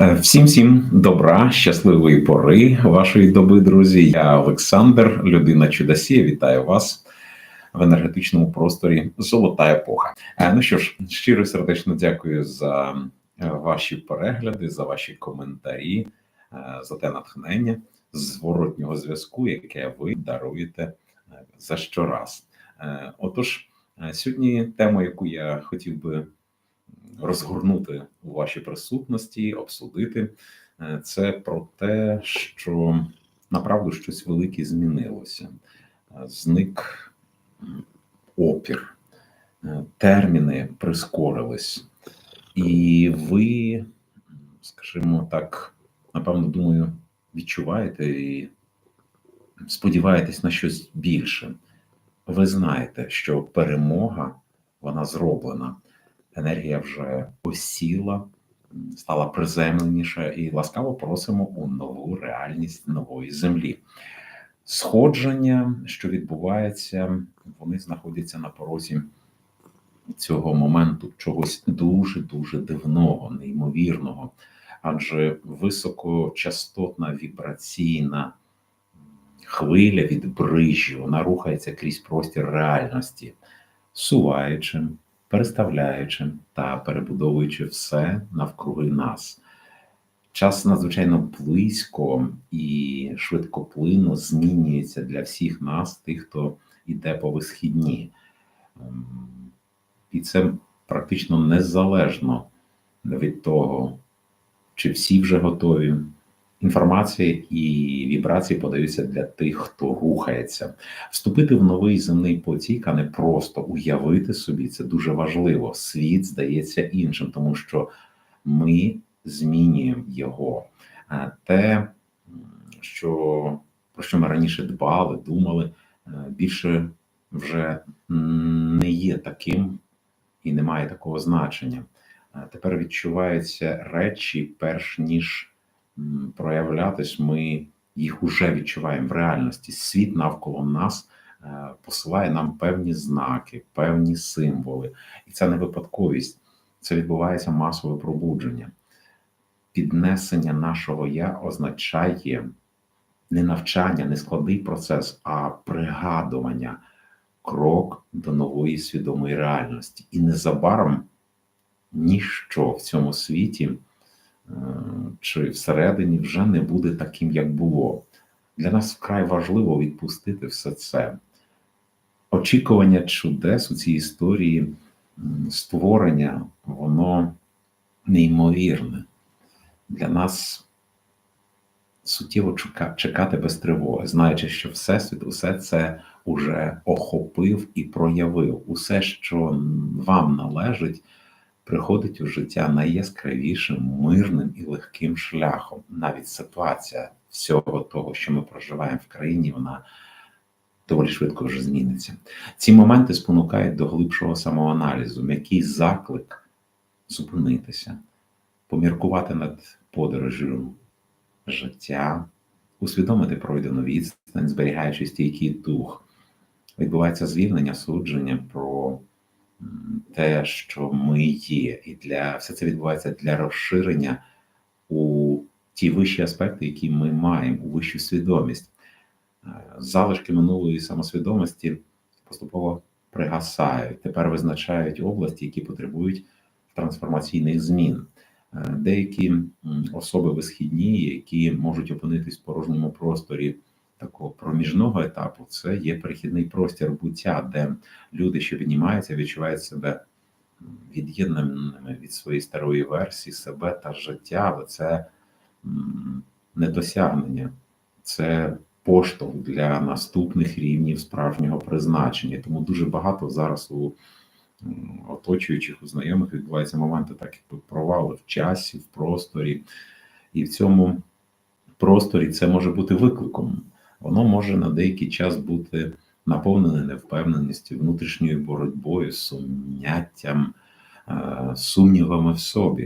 Е, Всім всім добра, щасливої пори вашої доби, друзі. Я Олександр, людина чудосія. Вітаю вас в енергетичному просторі Золота епоха. Е, Ну що ж, щиро сердечно дякую за е, ваші перегляди, за ваші коментарі, за те натхнення зворотнього зв'язку, яке ви даруєте за щораз. Отож, сьогодні тема, яку я хотів би розгорнути у вашій присутності, обсудити. Е, Це про те, що направду щось велике змінилося. Е, Зник опір, е, терміни прискорились, і ви, скажімо так, напевно, думаю, відчуваєте і сподіваєтесь на щось більше. Ви знаєте, що перемога вона зроблена енергія вже осіла, стала приземленіша і ласкаво просимо у нову реальність нової землі. Сходження, що відбувається, вони знаходяться на порозі цього моменту чогось дуже дуже дивного, неймовірного, адже високочастотна вібраційна хвиля від брижі, вона рухається крізь простір реальності, суваючи, переставляючи та перебудовуючи все навкруги нас. Час надзвичайно близько і швидкоплинно змінюється для всіх нас, тих, хто йде по висхідні. Ем, І це практично незалежно від того, чи всі вже готові. Інформація і вібрації подаються для тих, хто рухається. Вступити в новий земний потік, а не просто уявити собі, це дуже важливо. Світ здається іншим, тому що ми змінюємо його. Те, що про що ми раніше дбали, думали, е, більше вже не є таким і не має такого значення. Е, Тепер відчуваються речі, перш ніж проявлятись, ми їх уже відчуваємо в реальності. Світ навколо нас е, посилає нам певні знаки, певні символи. І це не випадковість, це відбувається масове пробудження. Піднесення нашого я означає не навчання, не складний процес, а пригадування, крок до нової свідомої реальності. І незабаром ніщо в цьому світі чи всередині вже не буде таким, як було. Для нас вкрай важливо відпустити все це. Очікування чудес у цій історії створення, воно неймовірне. Для нас суттєво чекати без тривоги, знаючи, що Всесвіт усе це уже охопив і проявив. Усе, що вам належить, приходить у життя найяскравішим, мирним і легким шляхом. Навіть ситуація всього того, що ми проживаємо в країні, вона доволі швидко вже зміниться. Ці моменти спонукають до глибшого самоаналізу, м'який заклик зупинитися, поміркувати над подорожю життя, усвідомити пройдену відстань, зберігаючи стійкий дух. Відбувається звільнення, судження про те, що ми є, і для все це відбувається для розширення у ті вищі аспекти, які ми маємо, у вищу свідомість. Е, Залишки минулої самосвідомості поступово пригасають. Тепер визначають області, які потребують трансформаційних змін. Е, Деякі особи висхідні, які можуть опинитись в порожньому просторі такого проміжного етапу, це є перехідний простір буття, де люди, що піднімаються, відчувають себе від'єднаними від своєї старої версії себе та життя, але це м, не досягнення, це поштовх для наступних рівнів справжнього призначення. Тому дуже багато зараз у оточуючих, у знайомих відбуваються моменти, так як провали в часі, в просторі, і в цьому просторі це може бути викликом. Воно може на деякий час бути наповнене невпевненістю, внутрішньою боротьбою, сумняттям, е, сумнівами в собі,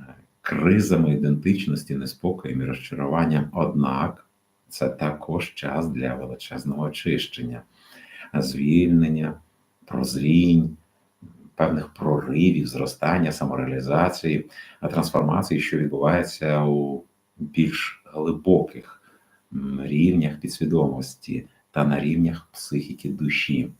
е, кризами ідентичності, неспокоєм і розчаруванням. Однак це також час для величезного очищення, звільнення, прозрінь, певних проривів, зростання, самореалізації, трансформації, що відбувається у більш глибоких рівнях підсвідомості та на рівнях психіки душі.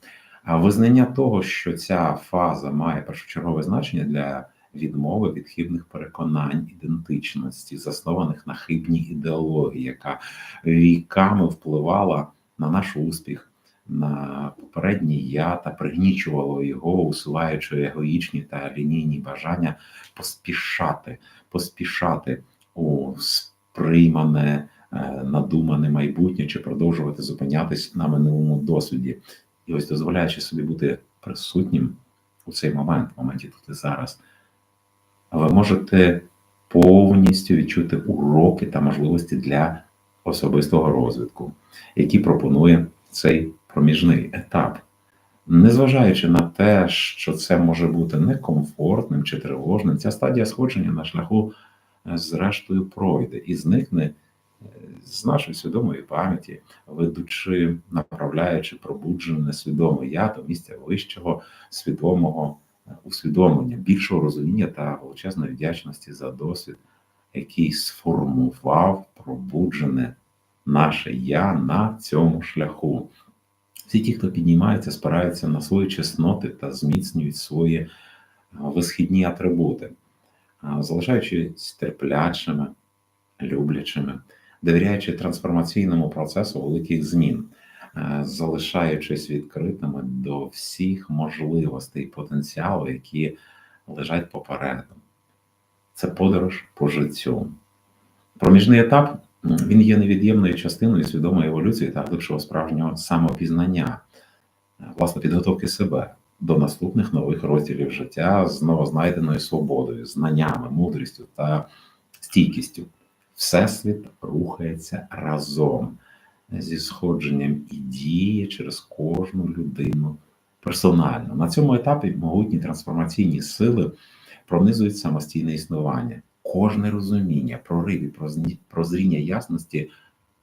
А визнання того, що ця фаза має першочергове значення для відмови від хибних переконань, ідентичності, заснованих на хибній ідеології, яка віками впливала на наш успіх, на попереднє я та пригнічувало його, усуваючи егоїчні та лінійні бажання поспішати, поспішати у сприймане, надумане майбутнє чи продовжувати зупинятись на минулому досвіді, і ось дозволяючи собі бути присутнім у цей момент, в моменті тут і зараз, ви можете повністю відчути уроки та можливості для особистого розвитку, які пропонує цей проміжний етап. Незважаючи на те, що це може бути некомфортним чи тривожним, ця стадія сходження на шляху, е, зрештою, пройде і зникне е, з нашої свідомої пам'яті, ведучи, направляючи пробуджене свідоме я до місця вищого свідомого е, усвідомлення, більшого розуміння та величезної вдячності за досвід, який сформував пробуджене наше я на цьому шляху. Всі ті, хто піднімається, спираються на свої чесноти та зміцнюють свої е, висхідні атрибути, залишаючись терплячими, люблячими, довіряючи трансформаційному процесу великих змін, е, залишаючись відкритими до всіх можливостей і потенціалу, які лежать попереду. Це подорож по життю. Проміжний етап він є невід'ємною частиною свідомої еволюції та глибшого справжнього самопізнання, власне, підготовки себе до наступних нових розділів життя з новознайденою свободою, знаннями, мудрістю та стійкістю. Всесвіт рухається разом зі сходженням і діє через кожну людину персонально. На цьому етапі могутні трансформаційні сили пронизують самостійне існування кожне розуміння, прориви, прозріння ясності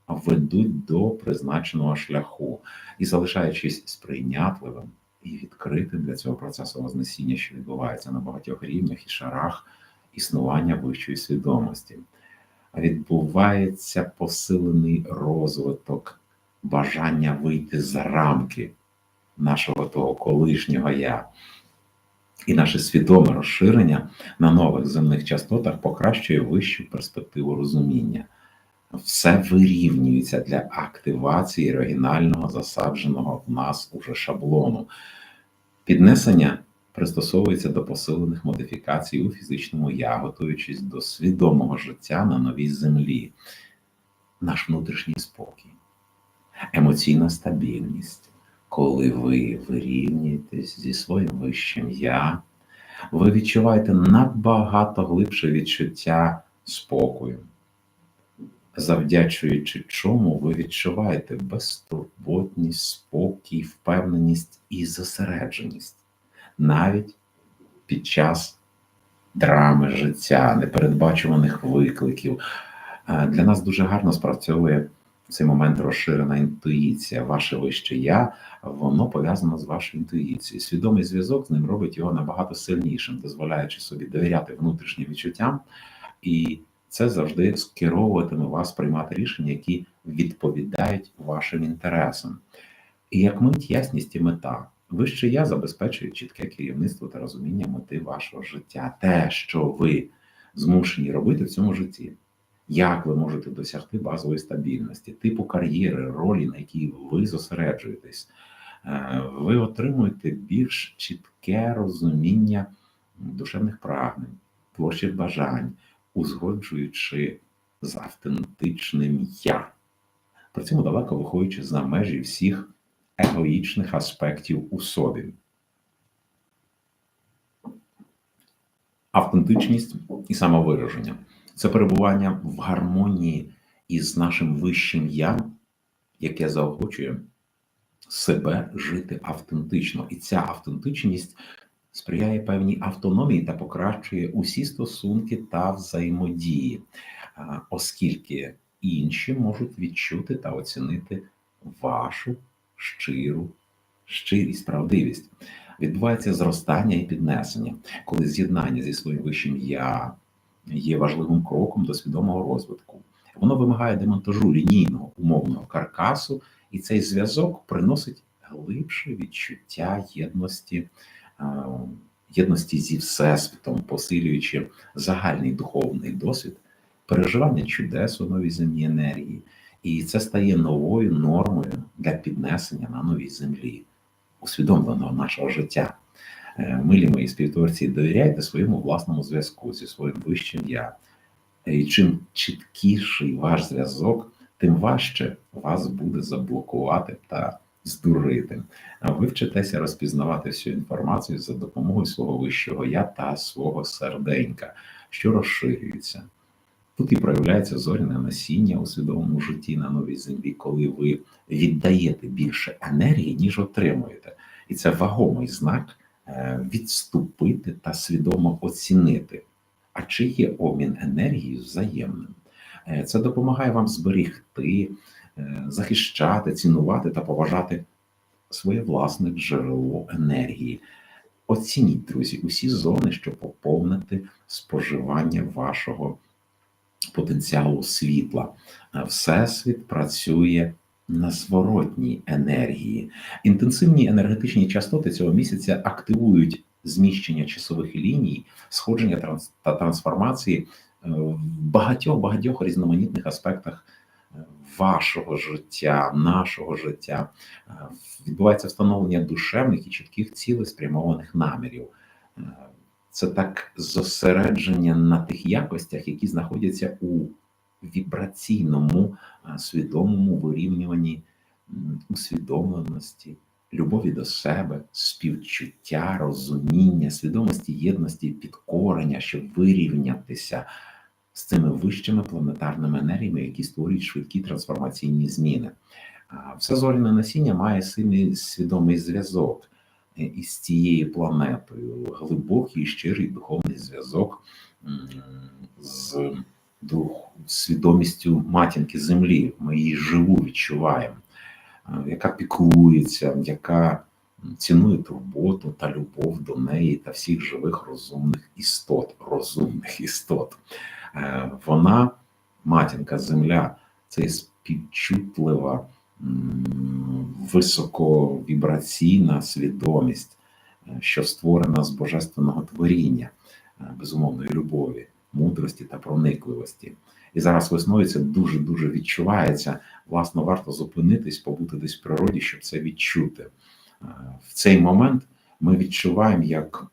ведуть до призначеного шляху і залишаючись сприйнятливим і відкритим для цього процесу вознесіння, що відбувається на багатьох рівнях і шарах існування вищої свідомості. Відбувається посилений розвиток бажання вийти за рамки нашого того колишнього я. І наше свідоме розширення на нових земних частотах покращує вищу перспективу розуміння. Все вирівнюється для активації оригінального засадженого в нас уже шаблону. Піднесення пристосовується до посилених модифікацій у фізичному я, готуючись до свідомого життя на новій землі, наш внутрішній спокій, емоційна стабільність. Коли ви вирівнюєтесь зі своїм вищим я, ви відчуваєте набагато глибше відчуття спокою, завдячуючи чому ви відчуваєте безтурботність, спокій, впевненість і зосередженість навіть під час драми життя, непередбачуваних викликів. Для нас дуже гарно спрацьовує цей момент розширена інтуїція, ваше вище я, воно пов'язано з вашою інтуїцією. Свідомий зв'язок з ним робить його набагато сильнішим, дозволяючи собі довіряти внутрішнім відчуттям, і це завжди скеровуватиме вас приймати рішення, які відповідають вашим інтересам. І як мить ясність і мета. Вище я забезпечує чітке керівництво та розуміння мети вашого життя, те, що ви змушені робити в цьому житті. Як ви можете досягти базової стабільності, типу кар'єри, ролі, на якій ви зосереджуєтесь, е, ви отримуєте більш чітке розуміння душевних прагнень, творчих бажань, узгоджуючи з автентичним я. При цьому далеко виходячи за межі всіх егоїчних аспектів у собі. Автентичність і самовираження це перебування в гармонії із нашим вищим я, яке заохочує себе жити автентично. І ця автентичність сприяє певній автономії та покращує усі стосунки та взаємодії, оскільки інші можуть відчути та оцінити вашу щиру щирість, правдивість. відбувається зростання і піднесення, коли з'єднання зі своїм вищим я є важливим кроком до свідомого розвитку. Воно вимагає демонтажу лінійного умовного каркасу, і цей зв'язок приносить глибше відчуття єдності, єдності зі всесвітом, посилюючи загальний духовний досвід, переживання чудес у новій земній енергії, і це стає новою нормою для піднесення на новій землі, усвідомленого нашого життя. Е, милі мої співтворці, довіряйте своєму власному зв'язку зі своїм вищим я. І чим чіткіший ваш зв'язок, тим важче вас буде заблокувати та здурити. Ви вчитеся розпізнавати всю інформацію за допомогою свого вищого я та свого серденька, що розширюється. Тут і проявляється зоряне насіння у свідомому житті на новій землі, коли ви віддаєте більше енергії, ніж отримуєте. І це вагомий знак е, відступити та свідомо оцінити. А чи є обмін енергії взаємним? Е, це допомагає вам зберігти, е, захищати, цінувати та поважати своє власне джерело енергії. Оцініть, друзі, усі зони, щоб поповнити споживання вашого потенціалу світла. Всесвіт працює на зворотній енергії. Інтенсивні енергетичні частоти цього місяця активують зміщення часових ліній, сходження та трансформації е, в багатьох багатьох різноманітних аспектах е, вашого життя, нашого життя. Е, відбувається встановлення душевних і чітких цілей спрямованих намірів. Це так зосередження на тих якостях, які знаходяться у вібраційному свідомому вирівнюванні усвідомленості любові до себе, співчуття, розуміння, свідомості єдності, підкорення, щоб вирівнятися з цими вищими планетарними енергіями, які створюють швидкі трансформаційні зміни. Все зоряне насіння має сильний свідомий зв'язок із цією планетою, глибокий щирий духовний зв'язок з дух, свідомістю матінки Землі. Ми її живу відчуваємо. Е, яка піклується, яка цінує турботу та любов до неї та всіх живих розумних істот, розумних істот. Е, вона, матінка Земля, це співчутлива, високовібраційна свідомість, е, що створена з божественного творіння, безумовної любові, мудрості та проникливості. І зараз весною це дуже дуже відчувається. Власне, варто зупинитись, побути десь в природі, щоб це відчути. Е, в цей момент ми відчуваємо, як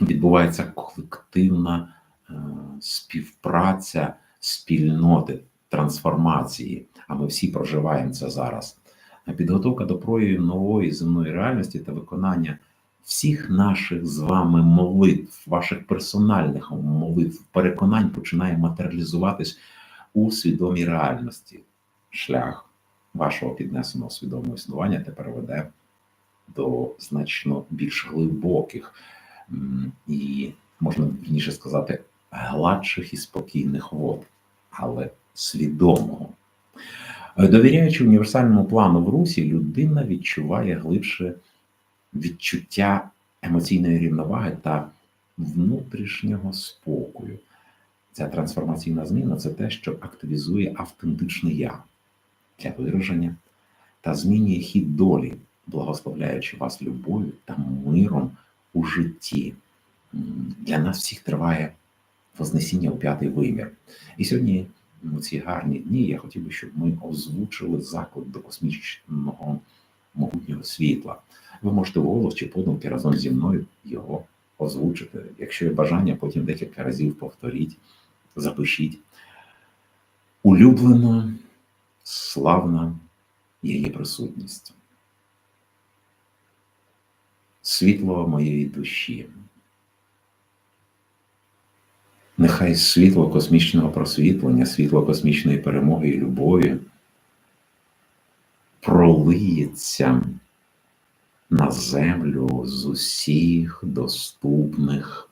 відбувається колективна е, співпраця спільноти трансформації. А ми всі проживаємо це зараз. Підготовка до проявів нової земної реальності та виконання всіх наших з вами молитв, ваших персональних молитв, переконань починає матеріалізуватись у свідомій реальності. Шлях вашого піднесеного свідомого існування тепер веде до значно більш глибоких і, можна вірніше сказати, гладших і спокійних вод, але свідомого. Довіряючи універсальному плану в русі, людина відчуває глибше відчуття емоційної рівноваги та внутрішнього спокою. Ця трансформаційна зміна це те, що активізує автентичне я для вираження та змінює хід долі, благословляючи вас любов'ю та миром у житті. Для нас всіх триває Вознесіння у п'ятий вимір. І сьогодні, у ці гарні дні, я хотів би, щоб ми озвучили заклик до космічного могутнього світла. Ви можете голос чи подумки разом зі мною його озвучити. Якщо є бажання, потім декілька разів повторіть, запишіть. Улюблена, славна її присутність. Світло моєї душі. Нехай світло космічного просвітлення, світло космічної перемоги і любові пролиється на землю з усіх доступних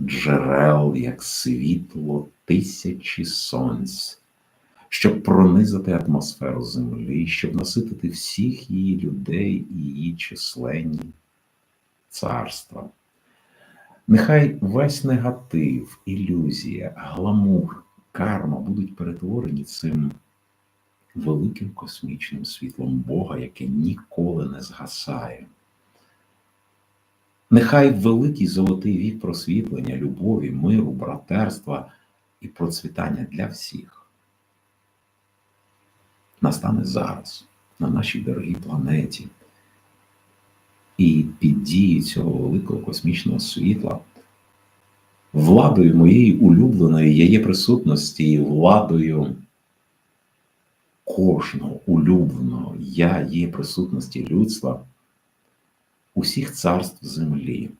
джерел, як світло тисячі сонць, щоб пронизати атмосферу землі, щоб наситити всіх її людей і її численні царства. Нехай весь негатив, ілюзія, гламур, карма будуть перетворені цим великим космічним світлом Бога, яке ніколи не згасає. Нехай великий золотий вік просвітлення, любові, миру, братерства і процвітання для всіх настане зараз на нашій дорогій планеті. І під дією цього великого космічного світла, владою моєї улюбленої її присутності і владою кожного улюбленого я є присутності людства, усіх царств землі,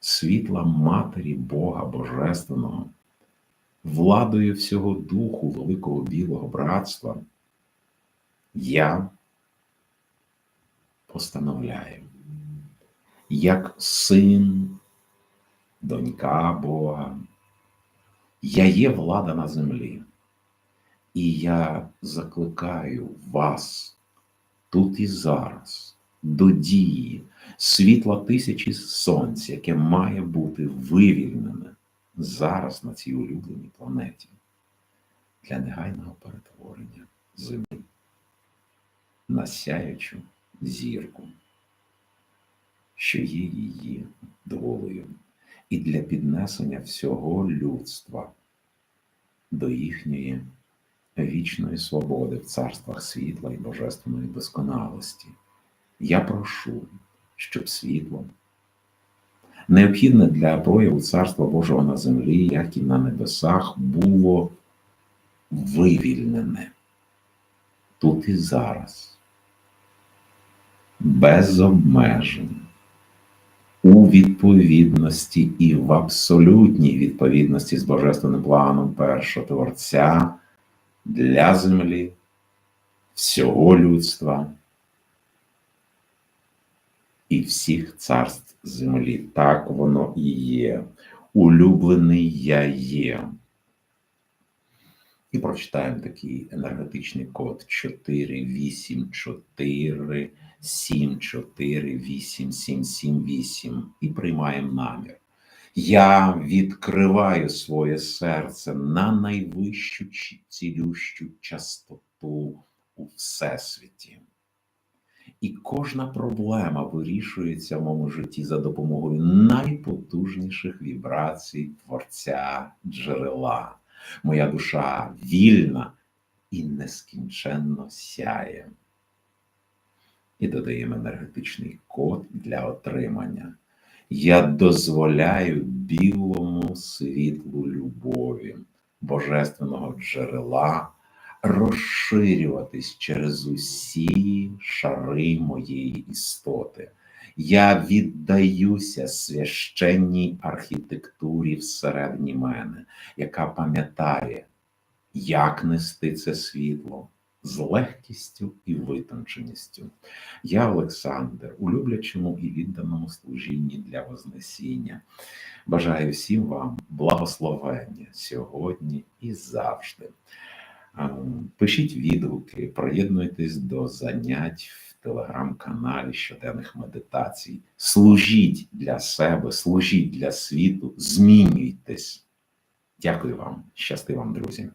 світла Матері Бога Божественного, владою всього духу Великого Білого Братства, я постановляю, як син, донька Бога, я є влада на землі. І я закликаю вас тут і зараз до дії світла тисячі сонця, яке має бути вивільнене зараз на цій улюбленій планеті для негайного перетворення землі на сяючу зірку, що є її долею, і для піднесення всього людства до їхньої вічної свободи в царствах світла і божественної досконалості. Я прошу, щоб світло, необхідне для прояву Царства Божого на землі, як і на небесах, було вивільнене тут і зараз, без обмежень. У відповідності і в абсолютній відповідності з Божественним планом першого Творця для землі, всього людства і всіх царств землі. Так воно і є. Улюблений я є. І прочитаємо такий енергетичний код 484 74 8778 і приймаємо намір. Я відкриваю своє серце на найвищу цілющу частоту у всесвіті. І кожна проблема вирішується в моєму житті за допомогою найпотужніших вібрацій Творця джерела. Моя душа вільна і нескінченно сяє. І додаємо енергетичний код для отримання. Я дозволяю білому світлу любові, божественного джерела розширюватись через усі шари моєї істоти. Я віддаюся священній архітектурі всередині мене, яка пам'ятає, як нести це світло з легкістю і витонченістю. Я, Олександр, у люблячому і відданому служінні для Вознесіння. Бажаю всім вам благословення сьогодні і завжди. Пишіть відгуки, приєднуйтесь до занять телеграм-каналі щоденних медитацій. Служіть для себе, служіть для світу, змінюйтесь. Дякую вам, щасти вам, друзі.